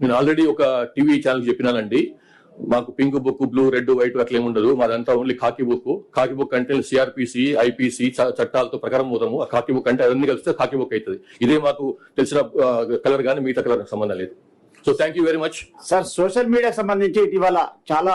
నేను ఆల్రెడీ ఒక TV channel చెప్పినానండి. మాకు pink book blue red white అట్లా ఉండదు. మాదంతా only khaki book khaki book అంటే సిఆర్పిసి ఐపీసీ చట్టాలతో ప్రకారం పోతాము. ఆ కాకి బుక్ అంటే అవన్నీ కలిస్తే కాకి బుక్ అవుతుంది ఇదే మాకు తెలిసిన కలర్ కానీ మిగతా కలర్ సంబంధం లేదు. So thank you very much sir social మీడియాకి సంబంధించి ఇటీవల చాలా